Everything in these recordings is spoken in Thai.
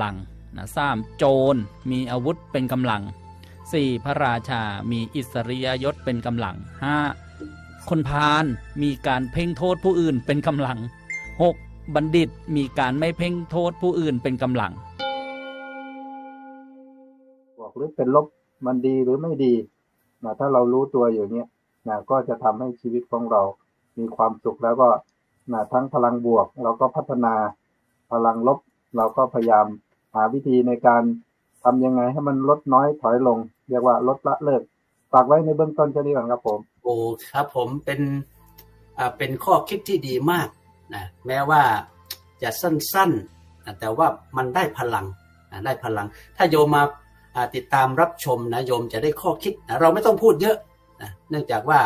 ำลังนะสามโจรมีอาวุธเป็นกำลังสี่พระราชา มีอิสริยยศเป็นกำลังห้าคนพาลมีการเพ่งโทษผู้อื่นเป็นกำลังหกบัณฑิตมีการไม่เพ่งโทษผู้อื่นเป็นกำลังบวกหรือเป็นลบมันดีหรือไม่ดีนะถ้าเรารู้ตัวอยู่เนี้ยนะก็จะทำให้ชีวิตของเรามีความสุขแล้วก็นะทั้งพลังบวกเราก็พัฒนาพลังลบ เราก็พยายามหาวิธีในการทำยังไงให้มันลดน้อยถอยลง เรียกว่าลดละเลิกฝากไว้ในเบื้องต้นเช่นนี้ก่อนครับผมโอ้ครับผมเป็นอ่าเป็นข้อคิดที่ดีมากนะแม้ว่าจะสั้นๆนะแต่ว่ามันได้พลังนะได้พลัง ถ้าโยมมาติดตามรับชมนะโยมจะได้ข้อคิดนะเราไม่ต้องพูดเยอะนะเนื่องจากว่า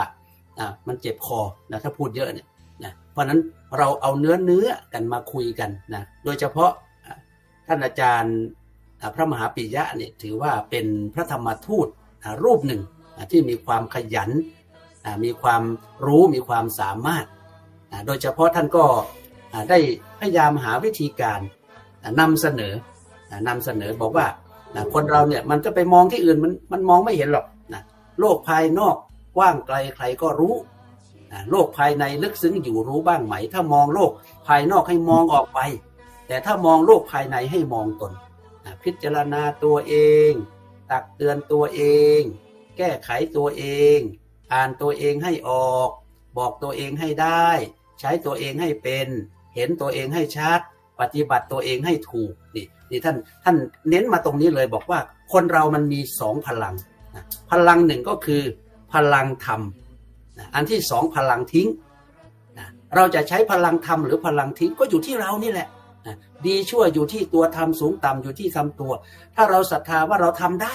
มันเจ็บคอนะถ้าพูดเยอะเนี่ยนะเพราะนั้นเราเอาเนื้อเนื้อกันมาคุยกันนะโดยเฉพาะ ท่านอาจารย์พระมหาปิยะเนี่ยถือว่าเป็นพระธรรมทูตรูปหนึ่งที่มีความขยัน มีความรู้มีความสามารถ โดยเฉพาะท่านก็ได้พยายามหาวิธีการอ่านำเสนออ่านำเสนอบอกว่าคนเราเนี่ยมันก็ไปมองที่อื่นมันมันมองไม่เห็นหรอกนะโลกภายนอกกว้างไกลใครก็รู้โลกภายในลึกซึ้งอยู่รู้บ้างไหม ถ้ามองโลกภายนอกให้มองออกไป แต่ถ้ามองโลกภายในให้มองตนพิจารณาตัวเอง ตักเตือนตัวเอง แก้ไขตัวเอง อ่านตัวเองให้ออก บอกตัวเองให้ได้ ใช้ตัวเองให้เป็น เห็นตัวเองให้ชัด ปฏิบัติตัวเองให้ถูกนี่นี่ท่านท่านเน้นมาตรงนี้เลยบอกว่าคนเรามันมีสองพลัง พลังหนึ่งก็คือพลังธรรม อันที่สองพลังทิ้ง เราจะใช้พลังธรรมหรือพลังทิ้งก็อยู่ที่เรานี่แหละ นะดีชั่วอยู่ที่ตัวทำสูงต่ำอยู่ที่ทำตัว ถ้าเราศรัทธาว่าเราทำได้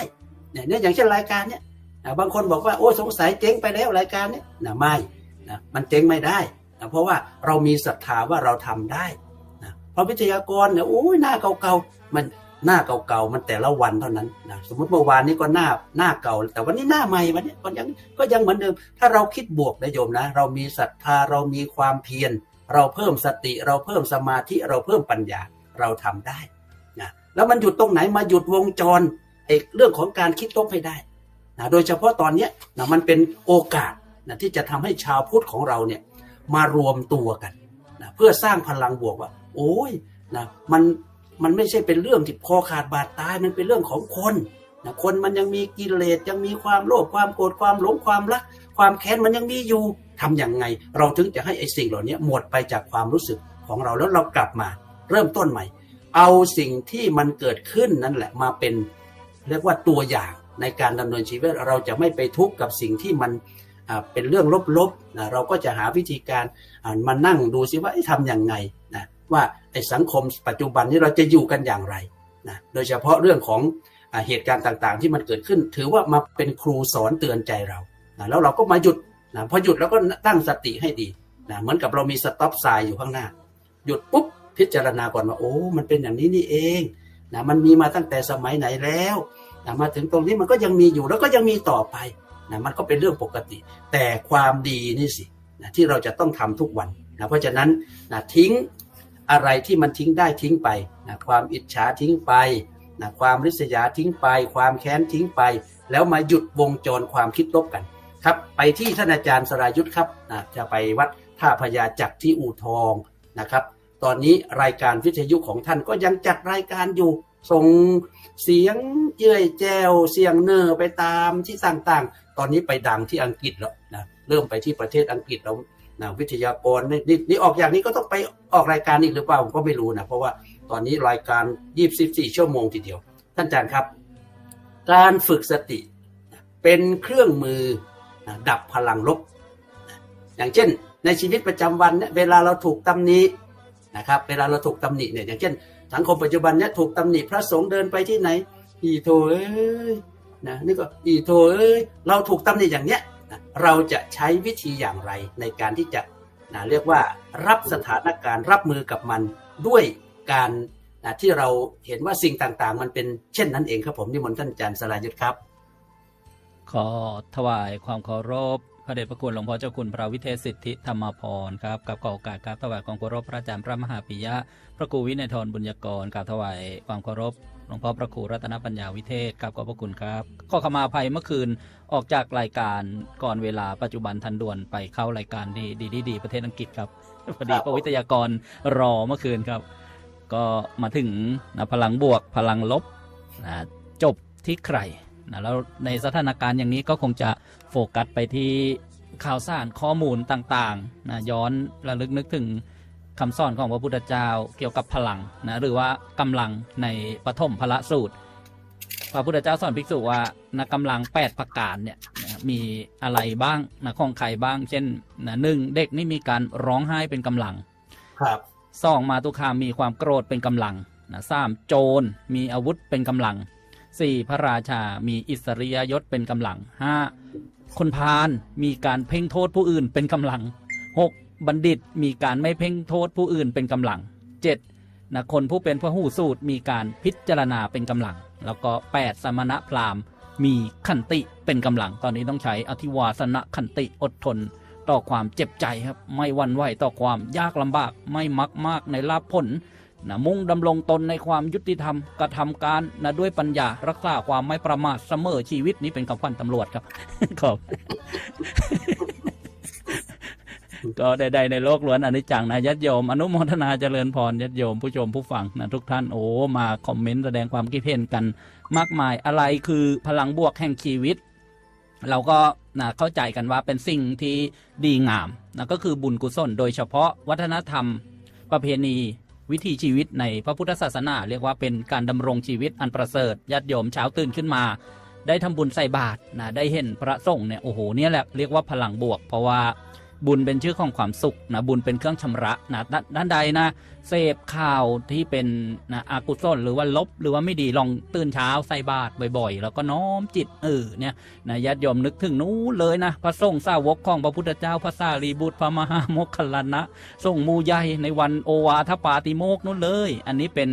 เนี่ยอย่างเช่นรายการเนี่ยนะบางคนบอกว่าโอ้สงสัยเจ๊งไปแล้วรายการนี้นะไม่นะมันเจ๊งไม่ได้นะเพราะว่าเรามีศรัทธาว่าเราทำได้นะเพราะวิทยากรเนี่ยโอ้ยหน้าเก่าๆมันหน้าเก่าๆมันแต่ละวันเท่านั้นนะสมมติเมื่อวานนี้ก็หน้าหน้าเก่า แต่วันนี้หน้าใหม่วันนี้ก็ยังก็ยังเหมือนเดิม ถ้าเราคิดบวกนะโยมนะ เรามีศรัทธาเรามีความเพียร เราเพิ่มสติ เราเพิ่มสมาธิเราเพิ่มปัญญาเราทำได้นะแล้วมันหยุดตรงไหนมาหยุดวงจรไอ้เรื่องของการคิดลบให้ได้นะโดยเฉพาะตอนเนี้ยนะมันเป็นโอกาสนะที่จะทำให้ชาวพุทธของเราเนี่ยมารวมตัวกันนะเพื่อสร้างพลังบวกว่า โอ้ยนะมันมันไม่ใช่เป็นเรื่องที่คอขาดบาดตายมันเป็นเรื่องของคนนะคนมันยังมีกิเลสยังมีความโลภความโกรธความหลงความรัก ความแค้นมันยังมีอยู่ ทำอย่างไง เราถึงจะให้ไอ้สิ่งเหล่านี้หมดไปจากความรู้สึกของเราแล้วเรากลับมา เริ่มต้นใหม่ เอาสิ่งที่มันเกิดขึ้นนั่นแหละมาเป็น เรียกว่าตัวอย่างในการดำเนินชีวิตเราจะไม่ไปทุกข์กับสิ่งที่มันเป็นเรื่องลบๆเราก็จะหาวิธีการมานั่งดูซิว่าทำอย่างไงนะว่าไอ้สังคมปัจจุบันนี้เราจะอยู่กันอย่างไรนะโดยเฉพาะเรื่องของอเหตุการณ์ต่างๆ ที่มันเกิดขึ้น ถือว่ามาเป็นครูสอนเตือนใจเรานะแล้วเราก็มาหยุด นะพอหยุดแล้วก็ตั้งสติให้ดีนะเหมือนกับเรามีสต็อปไซน์อยู่ข้างหน้า หยุดปุ๊บพิจารณาก่อนว่าโอ้มันเป็นอย่างนี้นี่เองนะมันมีมาตั้งแต่สมัยไหนแล้วนะมาถึงตรงนี้มันก็ยังมีอยู่แล้วก็ยังมีต่อไปนะมันก็เป็นเรื่องปกติ แต่ความดีนี่สินะที่เราจะต้องทำทุกวันนะเพราะฉะนั้นนะทิ้งอะไรที่มันทิ้งได้ทิ้งไปนะความอิจฉาทิ้งไปนะความริษยาทิ้งไป ความแค้นทิ้งไป แล้วมาหยุดวงจรความคิดลบกัน ครับไปที่ท่านอาจารย์สรายุทธ์ครับนะจะไปวัดท่าพญาจักรที่อู่ทองนะครับ ตอนนี้รายการวิทยุของท่านก็ยังจัดรายการอยู่ส่งเสียงเจ้ยแจวเสียงเนอไปตามที่ต่างๆ ตอนนี้ไปดังที่อังกฤษแล้วนะเริ่มไปที่ประเทศอังกฤษแล้วนะวิทยากรนี่นี่ออกอย่างนี้ก็ต้องไปออกรายการอีกหรือเปล่าผมก็ไม่รู้นะเพราะว่าตอนนี้รายการ24ชั่วโมงทีเดียว ท่านอาจารย์ครับ การฝึกสติ เป็นเครื่องมือ ดับพลังลบ อย่างเช่น ในชีวิตประจำวันเนี่ยเวลาเราถูกตำหนินะครับ เวลาเราถูกตำหนิเนี่ยอย่างเช่น สังคมปัจจุบันเนี่ยถูกตำหนิพระสงฆ์เดินไปที่ไหน อีโถเอ้ยนะนี่ก็อีโถเอ้ยเราถูกตำหนิอย่างเนี้ยนะเราจะใช้วิธีอย่างไรในการที่จะนะเรียกว่ารับสถานการณ์รับมือกับมันด้วยการนะที่เราเห็นว่าสิ่งต่างๆ มันเป็นเช่นนั้นเองครับผมนิมนต์ท่านอาจารย์สรายุทธครับ ขอถวายความเคารพพระเดชพระคุณหลวงพ่อเจ้าคุณพระวิเทศสิทธิธรรมพรครับกับขอโอกาสครับถวายความเคารพพระอาจารย์พระมหาปิยะ พระครูวินัยทรบุญยกรกราบถวายความเคารพหลวงพ่อพระครูรัตนปัญญาวิเทศกับขอบพระคุณครับขอขมาภัยเมื่อคืนออกจากรายการก่อนเวลาปัจจุบันทันด่วนไปเข้ารายการดีดีดีดประเทศอังกฤษครับพอดีพระวิทยากรรอเมื่อคืนครับ ก็มาถึงนะพลังบวกพลังลบนะจบที่ใคร นะแล้วในสถานการณ์อย่างนี้ก็คงจะโฟกัสไปที่ข่าวสารข้อมูลต่างๆนะย้อนระลึกนึกถึงคำสอนของพระพุทธเจ้าเกี่ยวกับพลังนะหรือว่ากำลังในปฐมพระสูตร พระพุทธเจ้าสอนภิกษุว่านะกำลัง 8 ประการเนี่ยนะมีอะไรบ้างนะของใครบ้าง เช่นนะหนึ่งเด็กนี่มีการร้องไห้เป็นกำลัง ครับสองมาตุคามมีความโกรธเป็นกำลังนะสามโจรมีอาวุธเป็นกำลัง สี่พระราชา มีอิสริยยศเป็นกำลังห้าคนพาลมีการเพ่งโทษผู้อื่นเป็นกำลังหกบัณฑิตมีการไม่เพ่งโทษผู้อื่นเป็นกำลังเจ็ดนะคนผู้เป็นพระหูสูตรมีการพิจารณาเป็นกำลัง แล้วก็แปดสมณะพราหมณ์ มีขันติเป็นกำลัง ตอนนี้ต้องใช้อธิวาสนะขันติอดทน ต่อความเจ็บใจครับ ไม่วันไหวต่อความยากลำบาก ไม่มักมากในลาภผล นะมุ่งดำรงตนในความยุติธรรมกระทำการนะด้วยปัญญารักษาความไม่ประมาทเสมอชีวิตนี้เป็นคำขวัญตำรวจครับขอบก็ใดๆในโลกล้วนอนิจจังนะยัดโยม อนุโมทนาเจริญพรยัดโยมผู้ชมผู้ฟังนะทุกท่านโอ้มาคอมเมนต์แสดงความคิดเห็นกัน มากมายอะไรคือพลังบวกแห่งชีวิต เราก็นะเข้าใจกันว่าเป็นสิ่งที่ดีงามนะก็คือบุญกุศลโดยเฉพาะวัฒนธรรม ประเพณี วิถีชีวิตในพระพุทธศาสนา เรียกว่าเป็นการดำรงชีวิตอันประเสริฐญาติโยมเช้าตื่นขึ้นมา ได้ทำบุญใส่บาตรนะได้เห็นพระสงฆ์เนี่ยโอ้โหเนี่ยแหละเรียกว่าพลังบวก เพราะว่า บุญเป็นชื่อของความสุขนะบุญเป็นเครื่องชำระนะด้านด้านใดนะเสพข่าวที่เป็นนะอากุศลหรือว่าลบหรือว่าไม่ดีลองตื่นเช้าใส่บาตรบ่อยๆ แล้วก็น้อมจิตเออเนี่ยนะญาติโยมนึกถึงนู้นเลยนะพระสงฆ์สาวกของพระพุทธเจ้าพระสารีบุตรพระมหาโมคคลานะส่งมูใหญ่ในวันโอวาทปาติโมกนู้นเลย อันนี้เป็น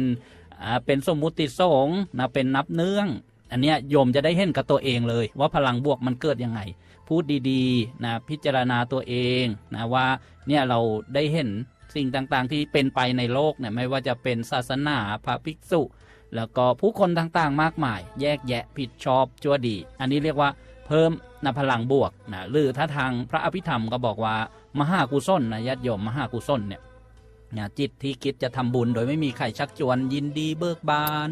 อ่าเป็นสมมุติสงนะเป็นนับเนื่อง อันเนี้ยโยมจะได้เห็นกับตัวเองเลย ว่าพลังบวกมันเกิดยังไง พูดดีๆนะพิจารณาตัวเองนะว่าเนี่ยเราได้เห็นสิ่งต่างๆ ที่เป็นไปในโลกเนี่ยไม่ว่าจะเป็นศาสนาพระภิกษุ แล้วก็ผู้คนต่างๆ มากมาย แยกแยะผิดชอบชั่วดี อันนี้เรียกว่าเพิ่มนะพลังบวกนะหรือถ้าทางพระอภิธรรมก็บอกว่ามหากุศลนะญาติโยมมหากุศลเนี่ยนะจิตที่คิดจะทำบุญโดยไม่มีใครชักชวนยินดีเบิกบาน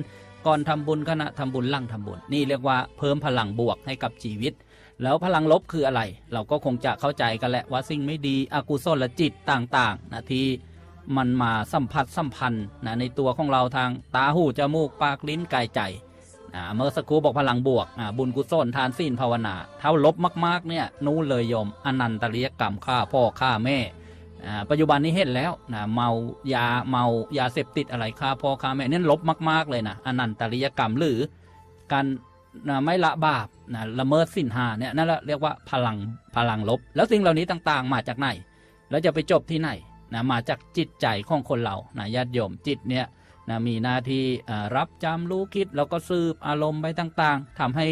ก่อนทำบุญขณะทำบุญหลังทำบุญ นี่เรียกว่าเพิ่มพลังบวกให้กับชีวิต แล้วพลังลบคืออะไร เราก็คงจะเข้าใจกันแหละว่าสิ่งไม่ดีอกุศลจิตต่างๆนะที่มันมาสัมผัสสัมพันธ์นะในตัวของเราทางตาหูจมูกปากลิ้นกายใจเมื่อสักครู่บอกพลังบวกบุญกุศลทานศีลภาวนา เท่าลบมากๆเนี่ยนู่นเลยโยมอนันตริยกรรมฆ่าพ่อฆ่าแม่ ปัจจุบันนี้เห็นแล้วนะเมายาเมายาเสพติดอะไรฆ่าพ่อฆ่าแม่เนี่ยลบมาก ๆ เลยนะอนันตริยกรรมหรือการนะไม่ละบาปนะละเมิดสินหาเนี่ยนั่นแหละเรียกว่าพลังพลังลบ แล้วสิ่งเหล่านี้ต่างๆ มาจากไหน แล้วจะไปจบที่ไหนนะมาจากจิตใจของคนเรานะญาติโยมจิตเนี่ยนะมีหน้าที่รับจำรู้คิดแล้วก็สืบอารมณ์ไปต่างๆทำให้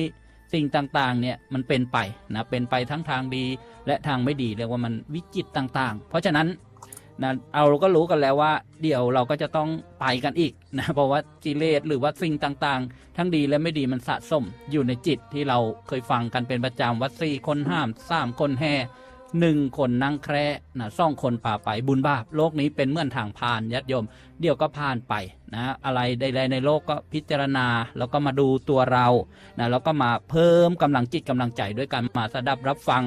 สิ่งต่างๆเนี่ยมันเป็นไปนะเป็นไปทั้งทางดีและทางไม่ดีเรียกว่ามันวิจิตต่างๆ เพราะฉะนั้นนะเราก็รู้กันแล้วว่า เดี๋ยวเราก็จะต้องไปกันอีกนะเพราะว่ากิเลสหรือว่าสิ่งต่างๆ ทั้งดีและไม่ดีมันสะสมอยู่ในจิตที่เราเคยฟังกันเป็นประจำวัดสี่คนห้ามสามคนแห่ หนึ่งคนนั่งแคร่นะสองคนป่าไปบุญบาปโลกนี้เป็นเมือนทางผ่านยัดยม เดี๋ยวก็ผ่านไปนะอะไรใดๆในโลกก็พิจารณา แล้วก็มาดูตัวเรานะแล้วก็มาเพิ่มกำลังจิตกำลังใจด้วยการมาสดับรับฟัง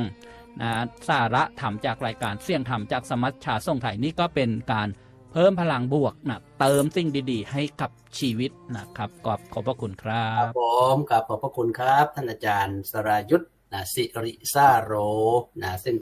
นะสาระธรรมจากรายการเสี่ยงธรรมจากสมัชชาส่งไทยนี่ก็เป็นการเพิ่มพลังบวกนะเติมสิ่งดีๆ ให้กับชีวิตนะครับขอบขอบพระคุณครัครับผมกับขอบพระคุณครับท่านอาจารย์สรายุทธ์นะสิริซาโรนะซึ่ง